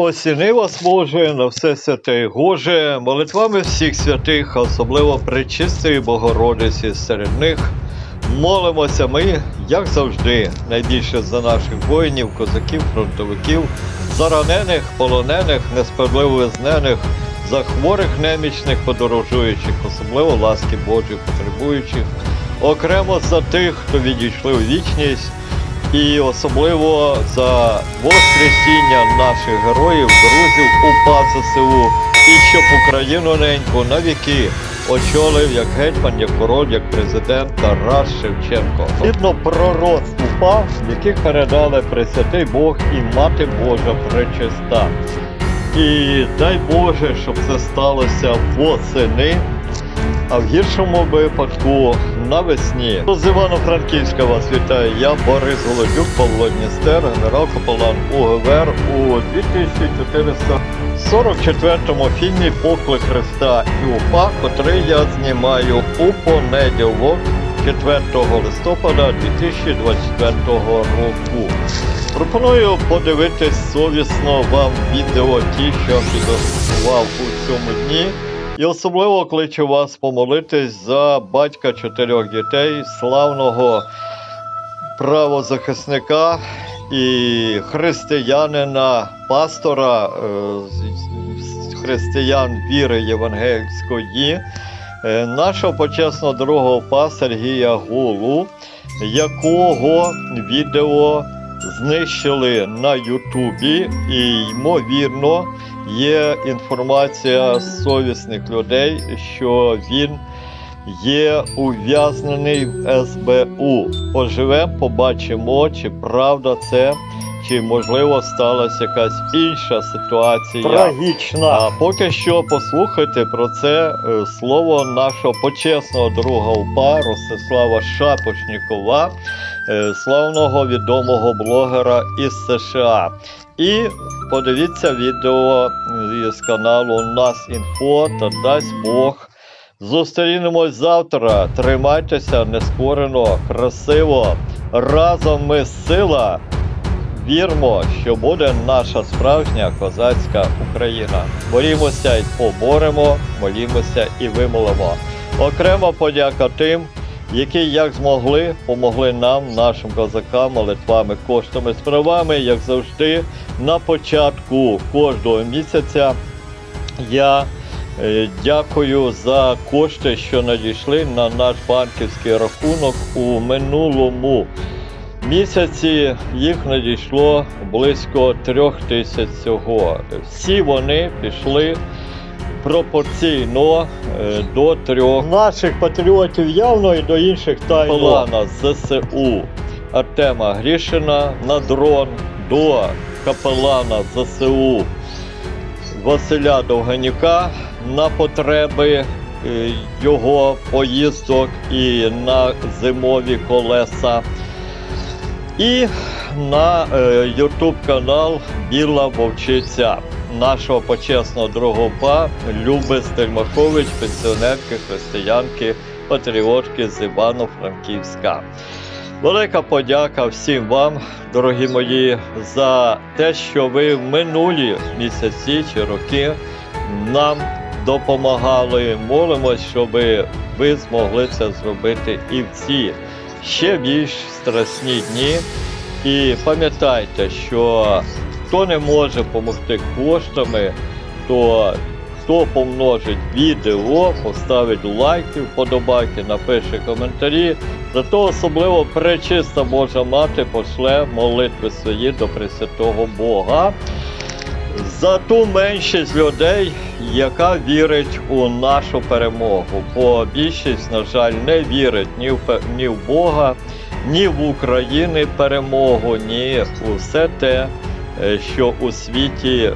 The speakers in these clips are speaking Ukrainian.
Осіни вас Боже, на все святе Гоже, молитвами всіх святих, особливо Пречистої Богородиці серед них. Молимося ми, як завжди, найбільше за наших воїнів, козаків, фронтовиків, за ранених, полонених, несправедливо визнених, за хворих немічних подорожуючих, особливо ласки Божих потребуючих, окремо за тих, хто відійшли у вічність, і особливо за воскресіння наших героїв, друзів УПА ЗСУ, і щоб Україну неньку на віки очолив як гетьман, як король, як президент Тарас Шевченко. Згідно пророцтв УПА, яких передали Пресвятий Бог і Мати Божа Пречиста. І дай Боже, щоб це сталося восени, а в гіршому випадку навесні. З Івано-Франківська вас вітаю. Я Борис Голодюк, Павло Дністер, генерал-капелан УГВР у 2444 фільмі Поклик Христа і УПА, котрий я знімаю у понеділок 4 листопада 2024 року. Пропоную подивитись совісно вам відео ті, що я підготував у цьому дні. І особливо кличу вас помолитись за батька чотирьох дітей, славного правозахисника і християнина, пастора е, християн віри євангельської, е, нашого почесного другого па Сергія Гулу, якого відео знищили на Ютубі, і ймовірно є інформація з совісних людей, що він є ув'язнений в СБУ. Поживемо, побачимо, чи правда це, чи можливо сталася якась інша ситуація. Трагічна. А поки що послухайте про це е, слово нашого почесного друга УПА Ростислава Шапошнікова, е, славного відомого блогера із США. І подивіться відео з каналу Нас Інфо та дасть Бог. Зустрінемось завтра. Тримайтеся нескорено, красиво. Разом ми сила. Вірмо, що буде наша справжня козацька Україна. Борімося й поборемо, молімося і вимолимо. Окрема подяка тим, які як змогли, помогли нам, нашим козакам, молитвами, коштами, справами, як завжди, на початку кожного місяця. Я е, дякую за кошти, що надійшли на наш банківський рахунок у минулому місяці. Їх надійшло близько трьох тисяч всього. Всі вони пішли пропорційно е, до трьох Наших патріотів явно і до інших тайно. капелана ЗСУ Артема Грішина на дрон до капелана ЗСУ Василя Довганюка на потреби е, його поїздок і на зимові колеса. І на е, YouTube канал Біла Вовчиця нашого почесного другопа Люби Стельмахович, пенсіонерки, християнки, патріотки з Івано-Франківська. Велика подяка всім вам, дорогі мої, за те, що ви в минулі місяці чи роки нам допомагали. Молимось, щоб ви змогли це зробити і в ці ще більш страсні дні. І пам'ятайте, що хто не може допомогти коштами, то хто помножить відео, поставить лайки, вподобайки, напише коментарі. Зато особливо пречиста Божа мати пошле молитви свої до Пресвятого Бога за ту меншість людей, яка вірить у нашу перемогу. Бо більшість, на жаль, не вірить ні в, ні в Бога, ні в Україні перемогу, ні у все те, що у світі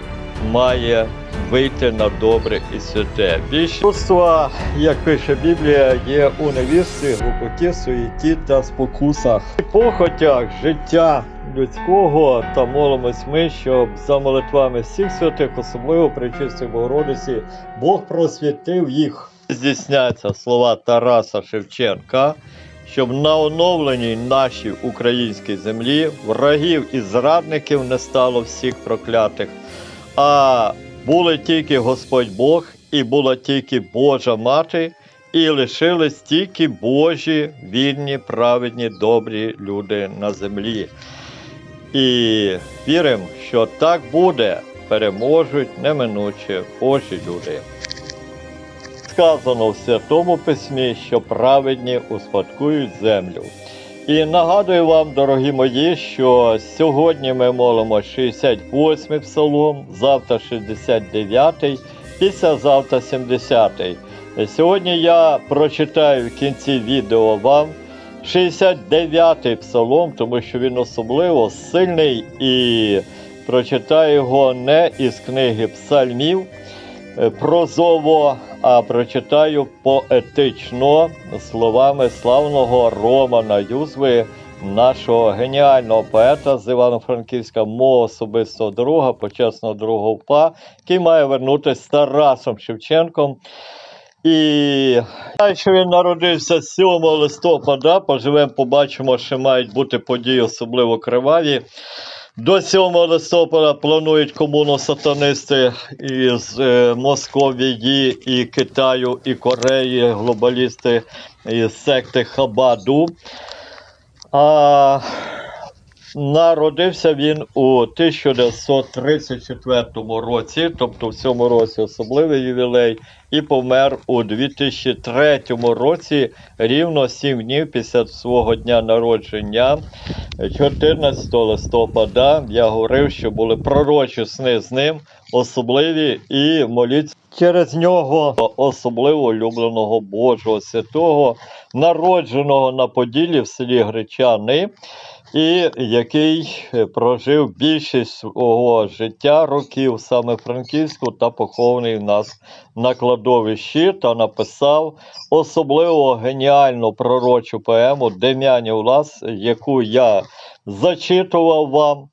має вийти на добре і святе. Людство, як пише Біблія, є у невісті, глупоті, суєті та спокусах. похотях життя людського та молимось ми, щоб за молитвами всіх святих, особливо Пречистої Богородиці, Бог просвітив їх. Здійсняться слова Тараса Шевченка, щоб на оновленій нашій українській землі врагів і зрадників не стало всіх проклятих. а були тільки Господь Бог, і була тільки Божа мати, і лишились тільки Божі вільні, праведні, добрі люди на землі. І віримо, що так буде, переможуть неминуче Божі люди. Сказано в Святому Письмі, що праведні успадкують землю. І нагадую вам, дорогі мої, що сьогодні ми молимо 68-й псалом, завтра 69-й, післязавтра 70-й. Сьогодні я прочитаю в кінці відео вам 69-й псалом, тому що він особливо сильний і прочитаю його не із книги псальмів е, прозово, а прочитаю поетично словами славного Романа Юзви, нашого геніального поета з Івано-Франківська, мого особистого друга, почесного друга УПА, який має вернутися з Тарасом Шевченком. І що він народився 7 листопада. Поживемо, побачимо, що мають бути події особливо криваві. До 7 листопада планують комуну сатанисти із е, Московії, і Китаю, і Кореї, глобалісти із секти Хабаду. А народився він у 1934 році, тобто в цьому році особливий ювілей, і помер у 2003 році, рівно 7 днів після свого дня народження. 14 листопада я говорив, що були пророчі сни з ним, особливі і моліться через нього особливо улюбленого Божого святого, народженого на Поділлі в селі Гречани, і який е, прожив більшість свого життя років саме Франківську та похований в нас на кладовищі та написав особливо геніальну пророчу поему Дем'янів Лас, яку я зачитував вам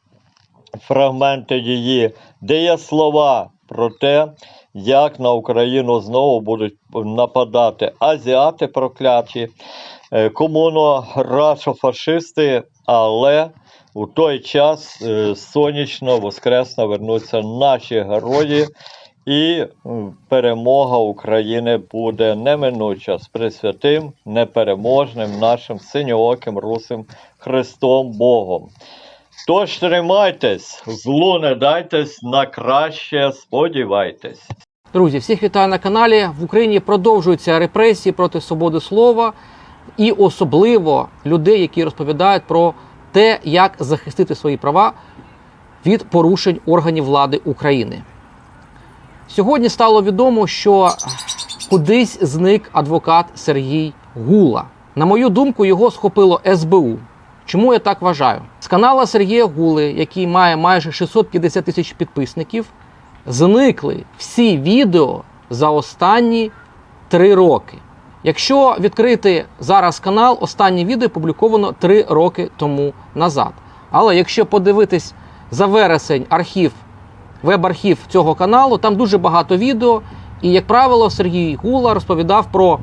фрагменти її, де є слова про те, як на Україну знову будуть нападати азіати прокляті, е, комуно-рашофашисти, але у той час е, сонячно, воскресно вернуться наші герої. І перемога України буде неминуча з присвятим, непереможним нашим синьооким русим Христом Богом. Тож тримайтесь, злу не дайтесь, на краще сподівайтесь. Друзі, всіх вітаю на каналі. В Україні продовжуються репресії проти свободи слова, і особливо людей, які розповідають про те, як захистити свої права від порушень органів влади України. Сьогодні стало відомо, що кудись зник адвокат Сергій Гула. На мою думку, його схопило СБУ. Чому я так вважаю? З канала Сергія Гули, який має майже 650 тисяч підписників, зникли всі відео за останні три роки. Якщо відкрити зараз канал, останнє відео опубліковано три роки тому назад. Але якщо подивитись за вересень архів, веб-архів цього каналу, там дуже багато відео. І, як правило, Сергій Гула розповідав про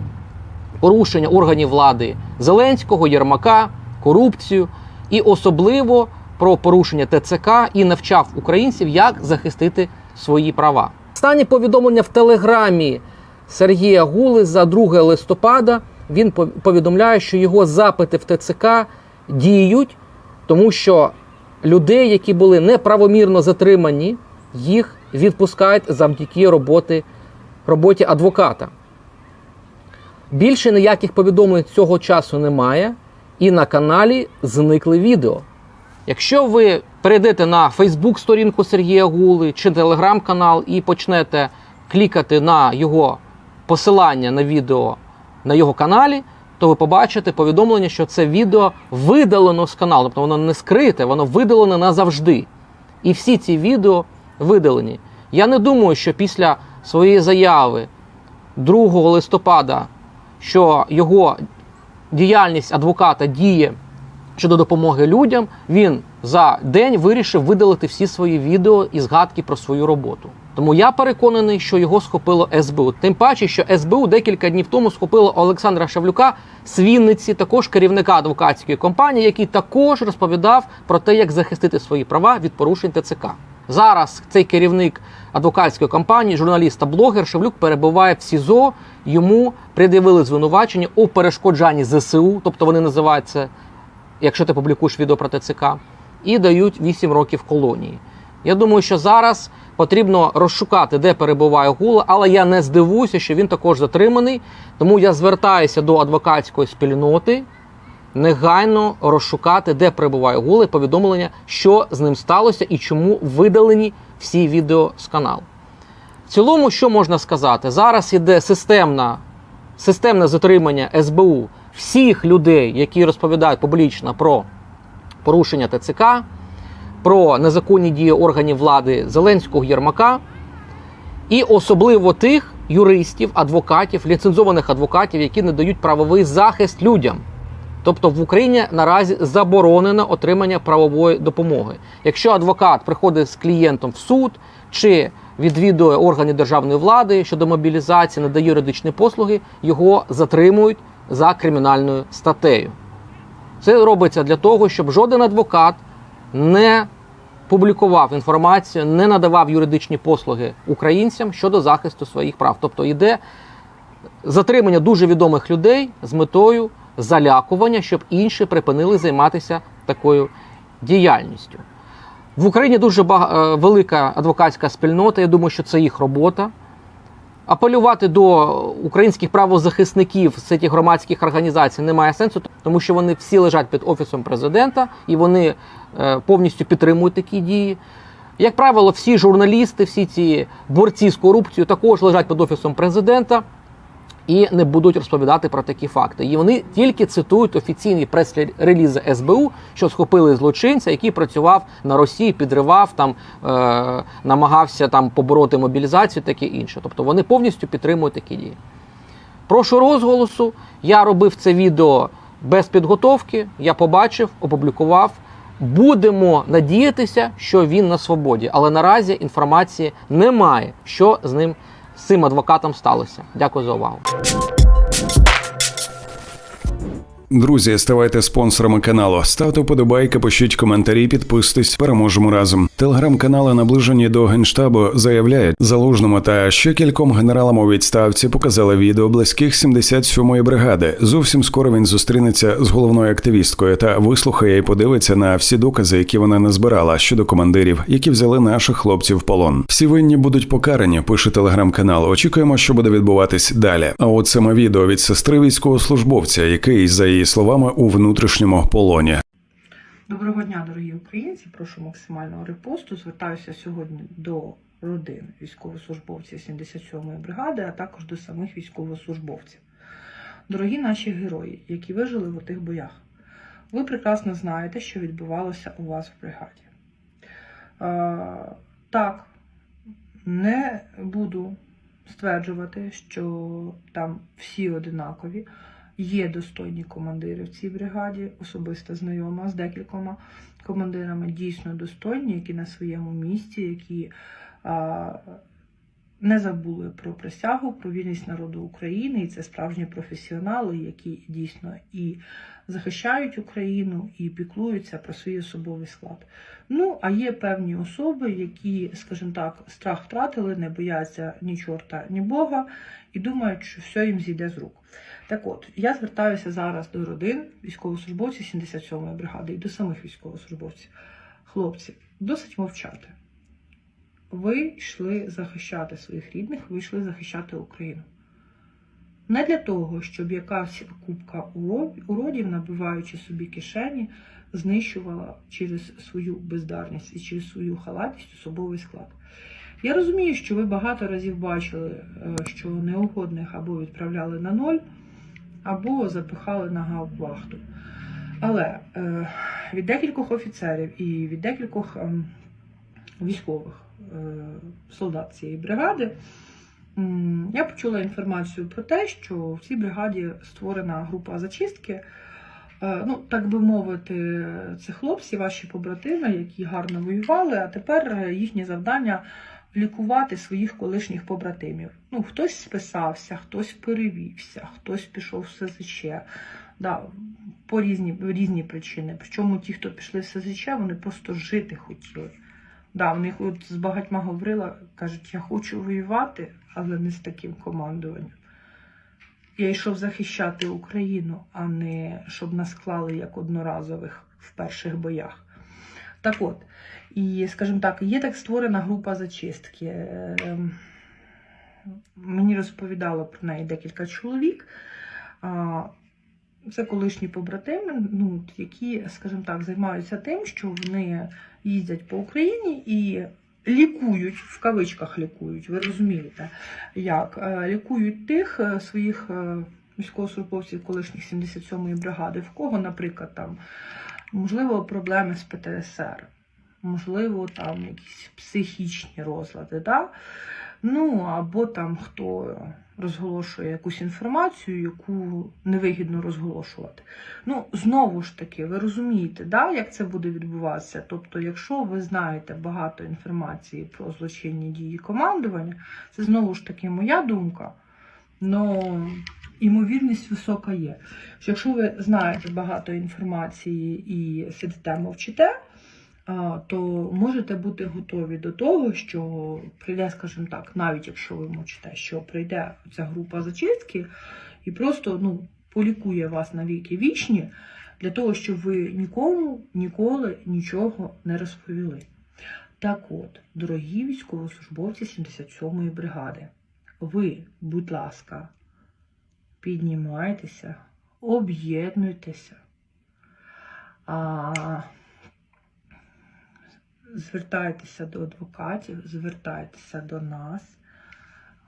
порушення органів влади Зеленського, Єрмака, корупцію і особливо про порушення ТЦК і навчав українців, як захистити свої права. Останнє повідомлення в телеграмі Сергія Гули за 2 листопада. Він повідомляє, що його запити в ТЦК діють, тому що людей, які були неправомірно затримані, їх відпускають завдяки роботи, роботі адвоката. Більше ніяких повідомлень цього часу немає, і на каналі зникли відео. Якщо ви перейдете на Фейсбук сторінку Сергія Гули чи телеграм-канал і почнете клікати на його посилання на відео на його каналі, то ви побачите повідомлення, що це відео видалено з каналу. Тобто воно не скрите, воно видалене назавжди. І всі ці відео видалені. Я не думаю, що після своєї заяви 2 листопада, що його діяльність адвоката діє щодо допомоги людям, він за день вирішив видалити всі свої відео і згадки про свою роботу. Тому я переконаний, що його схопило СБУ. Тим паче, що СБУ декілька днів тому схопило Олександра Шавлюка з Вінниці, також керівника адвокатської компанії, який також розповідав про те, як захистити свої права від порушень ТЦК. Зараз цей керівник адвокатської компанії, журналіст та блогер Шевлюк перебуває в СІЗО. Йому пред'явили звинувачення у перешкоджанні ЗСУ, тобто вони називають це, якщо ти публікуєш відео про ТЦК, і дають 8 років колонії. Я думаю, що зараз потрібно розшукати, де перебуває Гула, але я не здивуюся, що він також затриманий. Тому я звертаюся до адвокатської спільноти негайно розшукати, де перебуває Гула, і повідомлення, що з ним сталося і чому видалені всі відео з каналу. В цілому, що можна сказати? Зараз іде системна, системне затримання СБУ всіх людей, які розповідають публічно про порушення ТЦК, про незаконні дії органів влади Зеленського Єрмака, і особливо тих юристів, адвокатів, ліцензованих адвокатів, які не дають правовий захист людям. Тобто в Україні наразі заборонено отримання правової допомоги. Якщо адвокат приходить з клієнтом в суд чи відвідує органи державної влади щодо мобілізації, надає юридичні послуги, його затримують за кримінальною статтею. Це робиться для того, щоб жоден адвокат не публікував інформацію, не надавав юридичні послуги українцям щодо захисту своїх прав. Тобто йде затримання дуже відомих людей з метою залякування, щоб інші припинили займатися такою діяльністю. В Україні дуже бага- е, велика адвокатська спільнота. Я думаю, що це їх робота. Апелювати до українських правозахисників з цих громадських організацій немає сенсу, тому що вони всі лежать під офісом президента і вони е, повністю підтримують такі дії. Як правило, всі журналісти, всі ці борці з корупцією також лежать під офісом президента і не будуть розповідати про такі факти. І вони тільки цитують офіційні прес-релізи СБУ, що схопили злочинця, який працював на Росії, підривав там, е, намагався там побороти мобілізацію, таке інше. Тобто вони повністю підтримують такі дії. Прошу розголосу. Я робив це відео без підготовки. Я побачив, опублікував. Будемо надіятися, що він на свободі, але наразі інформації немає, що з ним цим адвокатом сталося. Дякую за увагу. Друзі, ставайте спонсорами каналу, ставте вподобайки, пишіть коментарі, підписуйтесь, переможемо разом. Телеграм-канали, наближені до генштабу, заявляють залужному та ще кільком генералам у відставці показали відео близьких 77-ї бригади. Зовсім скоро він зустрінеться з головною активісткою та вислухає і подивиться на всі докази, які вона назбирала щодо командирів, які взяли наших хлопців в полон. Всі винні будуть покарані. Пише телеграм-канал. Очікуємо, що буде відбуватись далі. А от саме відео від сестри військовослужбовця, який за її словами у внутрішньому полоні. Доброго дня, дорогі українці. Прошу максимального репосту. Звертаюся сьогодні до родин військовослужбовців 77-ї бригади, а також до самих військовослужбовців. Дорогі наші герої, які вижили в тих боях, ви прекрасно знаєте, що відбувалося у вас в бригаді. Е, так, не буду стверджувати, що там всі одинакові. Є достойні командири в цій бригаді, особисто знайома з декількома командирами, дійсно достойні, які на своєму місці, які а, не забули про присягу, про вільність народу України, і це справжні професіонали, які дійсно і захищають Україну, і піклуються про свій особовий склад. Ну, а є певні особи, які, скажімо так, страх втратили, не бояться ні чорта, ні Бога, і думають, що все їм зійде з рук. Так от, я звертаюся зараз до родин військовослужбовців 77-ї бригади і до самих військовослужбовців. Хлопці, досить мовчати. Ви йшли захищати своїх рідних, ви йшли захищати Україну. Не для того, щоб якась купка уродів, набиваючи собі кишені, знищувала через свою бездарність і через свою халатність особовий склад. Я розумію, що ви багато разів бачили, е, що неугодних або відправляли на ноль, або запихали на гауптвахту. Але е, від декількох офіцерів і від декількох ем, військових е, солдат цієї бригади м, я почула інформацію про те, що в цій бригаді створена група зачистки. Е, Ну, так би мовити, це хлопці, ваші побратими, які гарно воювали, а тепер е, їхнє завдання лікувати своїх колишніх побратимів. Ну, хтось списався, хтось перевівся, хтось пішов в СЗЧ. Да, по різні, різні причини. Причому ті, хто пішли в СЗЧ, вони просто жити хотіли. Да, в них от з багатьма говорила, кажуть, я хочу воювати, але не з таким командуванням. Я йшов захищати Україну, а не щоб нас клали як одноразових в перших боях. Так от, і, скажімо так, є так створена група зачистки. Ем, Мені розповідало про неї декілька чоловік. Це колишні побратими, ну, які, скажімо так, займаються тим, що вони їздять по Україні і лікують, в кавичках лікують, ви розумієте, як Е, лікують тих е, своїх е, військовослужбовців колишніх 77-ї бригади, в кого, наприклад, там можливо проблеми з ПТСР, можливо, там якісь психічні розлади. Да? Ну, або там хто розголошує якусь інформацію, яку невигідно розголошувати. Ну, знову ж таки, ви розумієте, да, як це буде відбуватися? Тобто, якщо ви знаєте багато інформації про злочинні дії командування, це знову ж таки моя думка. Но імовірність висока є. Що якщо ви знаєте багато інформації і сидите мовчите, то можете бути готові до того, що прийде, скажімо так, навіть якщо ви мовчите, що прийде ця група зачистки і просто ну, полікує вас на віки вічні для того, щоб ви нікому ніколи нічого не розповіли. Так от, дорогі військовослужбовці 77-ї бригади, ви, будь ласка, піднімайтеся, об'єднуйтеся. Звертайтеся до адвокатів, звертайтеся до нас.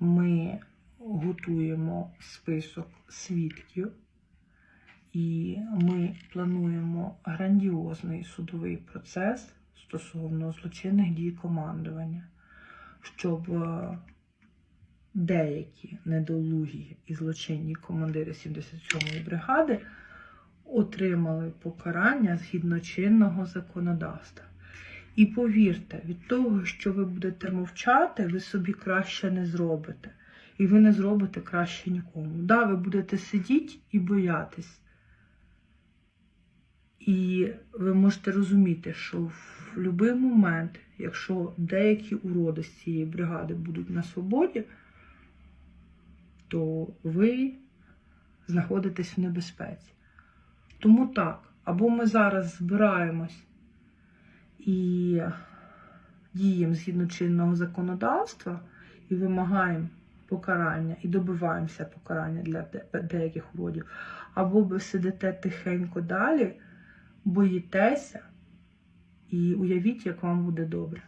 Ми готуємо список свідків, і ми плануємо грандіозний судовий процес стосовно злочинних дій командування, щоб е, деякі недолугі і злочинні командири 77-ї бригади отримали покарання згідно чинного законодавства. І повірте, від того, що ви будете мовчати, ви собі краще не зробите. І ви не зробите краще нікому. Да, ви будете сидіти і боятись. І ви можете розуміти, що в будь-який момент, якщо деякі уроди з цієї бригади будуть на свободі, то ви знаходитесь в небезпеці. Тому так, або ми зараз збираємось і діємо згідно чинного законодавства і вимагаємо покарання і добиваємося покарання для деяких уродів, або ви сидите тихенько далі, боїтеся, і уявіть, як вам буде добре.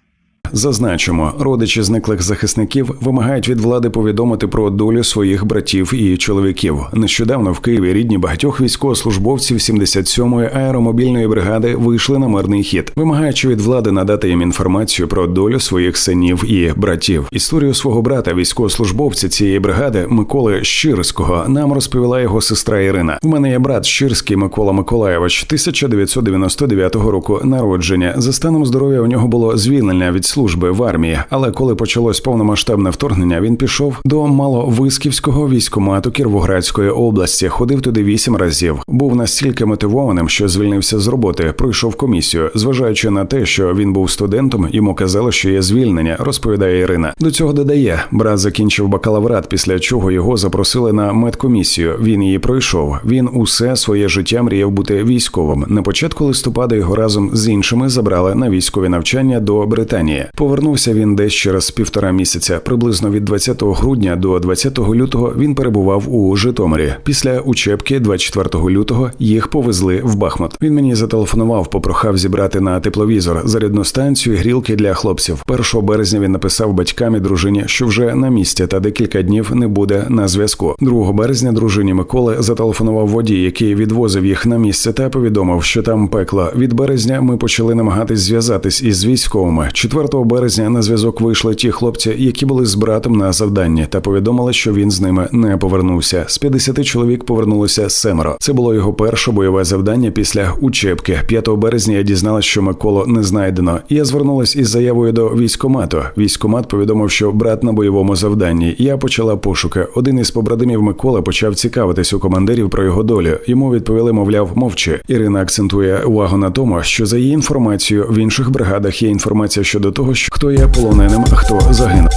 Зазначимо, родичі зниклих захисників вимагають від влади повідомити про долю своїх братів і чоловіків. Нещодавно в Києві рідні багатьох військовослужбовців 77-ї аеромобільної бригади вийшли на мирний хід, вимагаючи від влади надати їм інформацію про долю своїх синів і братів. Історію свого брата, військовослужбовця цієї бригади Миколи Щирського, нам розповіла його сестра Ірина. В мене є брат Щирський Микола Миколаєвич, 1999 року народження. За станом здоров'я у нього було звільнення від служби в армії, але коли почалось повномасштабне вторгнення, він пішов до Маловисківського військомату Кіровоградської області. Ходив туди вісім разів. Був настільки мотивованим, що звільнився з роботи. Пройшов комісію. Зважаючи на те, що він був студентом, йому казали, що є звільнення. Розповідає Ірина. До цього додає, брат закінчив бакалаврат, після чого його запросили на медкомісію. Він її пройшов. Він усе своє життя мріяв бути військовим. На початку листопада його разом з іншими забрали на військові навчання до Британії. Повернувся він десь через півтора місяця. Приблизно від 20 грудня до 20 лютого він перебував у Житомирі. Після учебки 24 лютого їх повезли в Бахмут. Він мені зателефонував, попрохав зібрати на тепловізор зарядну станцію, грілки для хлопців. 1 березня він написав батькам і дружині, що вже на місці та декілька днів не буде на зв'язку. 2 березня дружині Миколи зателефонував водій, який відвозив їх на місце, та повідомив, що там пекло. Від березня ми почали намагатись зв'язатись із військовими. 4 березня на зв'язок вийшли ті хлопці, які були з братом на завданні, та повідомили, що він з ними не повернувся. З 50 чоловік повернулося семеро. Це було його перше бойове завдання після учебки. 5 березня я дізналась, що Миколу не знайдено. Я звернулась із заявою до військомату. Військомат повідомив, що брат на бойовому завданні. Я почала пошуки. Один із побратимів Миколи почав цікавитись у командирів про його долю. Йому відповіли, мовляв, мовчи. Ірина акцентує увагу на тому, що за її інформацією в інших бригадах є інформація щодо того, того, що хто є полоненим, а хто загинув.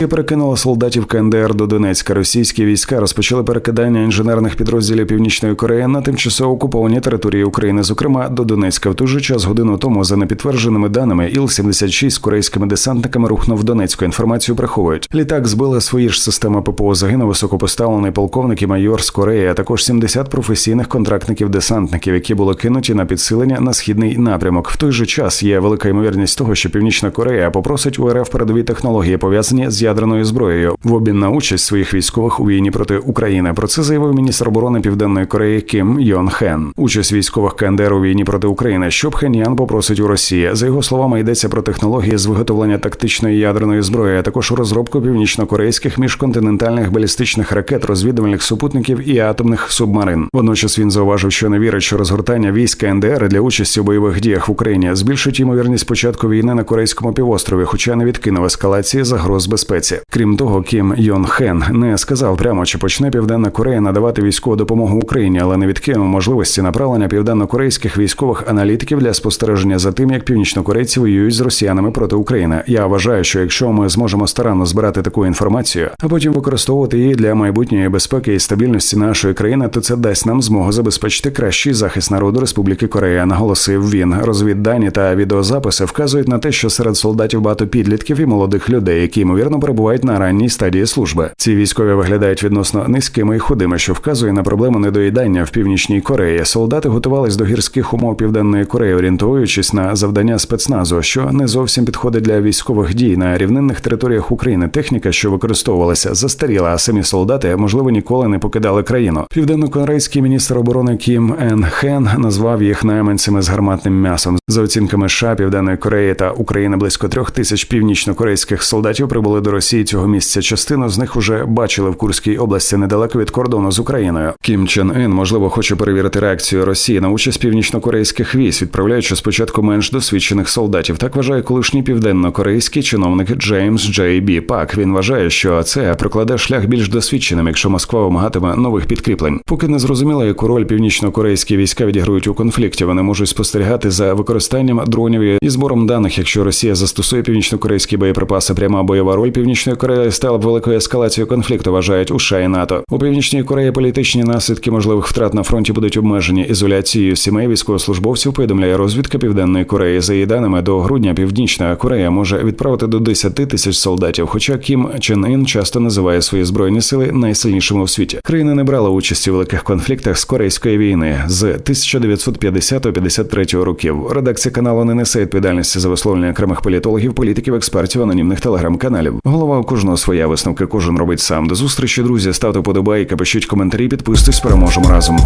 І перекинула солдатів КНДР до Донецька. Російські війська розпочали перекидання інженерних підрозділів Північної Кореї на тимчасово окуповані території України, зокрема до Донецька. В той же час годину тому, за непідтвердженими даними, Іл-76 з корейськими десантниками рухнув Донецьку. Інформацію приховують. Літак збила свої ж системи ППО. Загинув високопоставлений полковник і майор з Кореї, а також 70 професійних контрактників-десантників, які були кинуті на підсилення на східний напрямок. В той же час є велика ймовірність того, що Північна Корея попросить у РФ передові технології, пов'язані з ядерною зброєю в обмін на участь своїх військових у війні проти України. Про це заявив міністр оборони Південної Кореї Кім Йон Хен. Участь військових КНДР у війні проти України, що Пхеньян попросить у Росії. За його словами, йдеться про технології з виготовлення тактичної ядерної зброї, а також розробку північно-корейських міжконтинентальних балістичних ракет, розвідувальних супутників і атомних субмарин. Водночас він зауважив, що не вірить, що розгортання військ КНДР для участі у бойових діях в Україні збільшить ймовірність початку війни на корейському півострові, хоча не відкинув ескалації загроз безпеці. Крім того, Кім Йон Хен не сказав прямо, чи почне Південна Корея надавати військову допомогу Україні, але не відкинув можливості направлення південно-корейських військових аналітиків для спостереження за тим, як північнокорейці воюють з росіянами проти України. Я вважаю, що якщо ми зможемо старанно збирати таку інформацію, а потім використовувати її для майбутньої безпеки і стабільності нашої країни, то це дасть нам змогу забезпечити кращий захист народу Республіки Корея. Наголосив він. Розвіддані та відеозаписи вказують на те, що серед солдатів багато підлітків і молодих людей, які ймовірно перебувають на ранній стадії служби. Ці військові виглядають відносно низькими і худими, що вказує на проблему недоїдання в північній Кореї. Солдати готувались до гірських умов південної Кореї, орієнтуючись на завдання спецназу, що не зовсім підходить для військових дій на рівнинних територіях України. Техніка, що використовувалася, застаріла, а самі солдати, можливо, ніколи не покидали країну. Південно-корейський міністр оборони Кім Ен Хен назвав їх найманцями з гарматним м'ясом. За оцінками США, Південної Кореї та України близько трьох тисяч північно-корейських солдатів прибули до Росії цього місяця. Частину з них уже бачили в Курській області недалеко від кордону з Україною. Кім Чен Ін можливо хоче перевірити реакцію Росії на участь північно-корейських військ, відправляючи спочатку менш досвідчених солдатів. Так вважає колишній південно-корейський чиновник Джеймс Джей Бі Пак. Він вважає, що це прокладе шлях більш досвідченим, якщо Москва вимагатиме нових підкріплень. Поки не зрозуміло, яку роль північно-корейські війська відіграють у конфлікті. Вони можуть спостерігати за використанням дронів і збором даних. Якщо Росія застосує північно-корейські боєприпаси, пряма бойова роль північної Кореї стала б великою ескалацією конфлікту. Вважають у США і НАТО. У північній Кореї політичні наслідки можливих втрат на фронті будуть обмежені ізоляцією сімей військовослужбовців. Повідомляє розвідка Південної Кореї. За її даними до грудня Північна Корея може відправити до 10 тисяч солдатів. Хоча Кім Чен Ін часто називає свої збройні сили найсильнішими у світі. Країна не брала участі у великих конфліктах з корейської війни з 1950-53 років. Редакція каналу не несе відповідальності за висловлення окремих політологів, політиків, експертів, анонімних телеграм-каналів. Голова у кожного своя висновки. Кожен робить сам. До зустрічі, друзі. Ставте подобайки, пишіть коментарі, підписуйтесь, переможемо разом.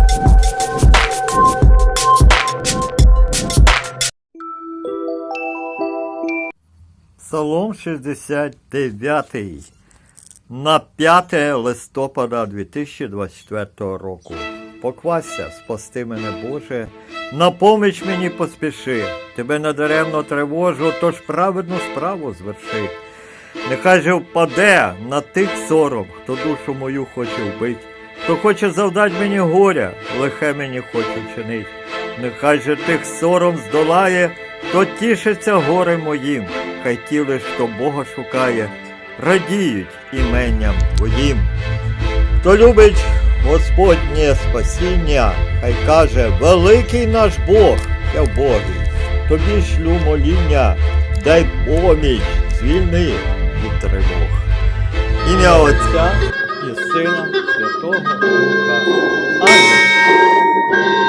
Псалом 69 на 5 листопада 2024 року. Поквася, спасти мене, Боже, на поміч мені поспіши, тебе надаремно тривожу, тож праведну справу зверши. Нехай же впаде на тих сором, хто душу мою хоче вбить, хто хоче завдать мені горя, лихе мені хоче чинить. Нехай же тих сором здолає, хто тішиться горем моїм, хай ті лиш, хто Бога шукає, радіють іменням Твоїм. Хто любить Господнє спасіння, хай каже, великий наш Бог, я Богий, тобі шлю моління, дай поміч, звільни тривог. Ім'я Отця і Сина Святого Духа. Амінь.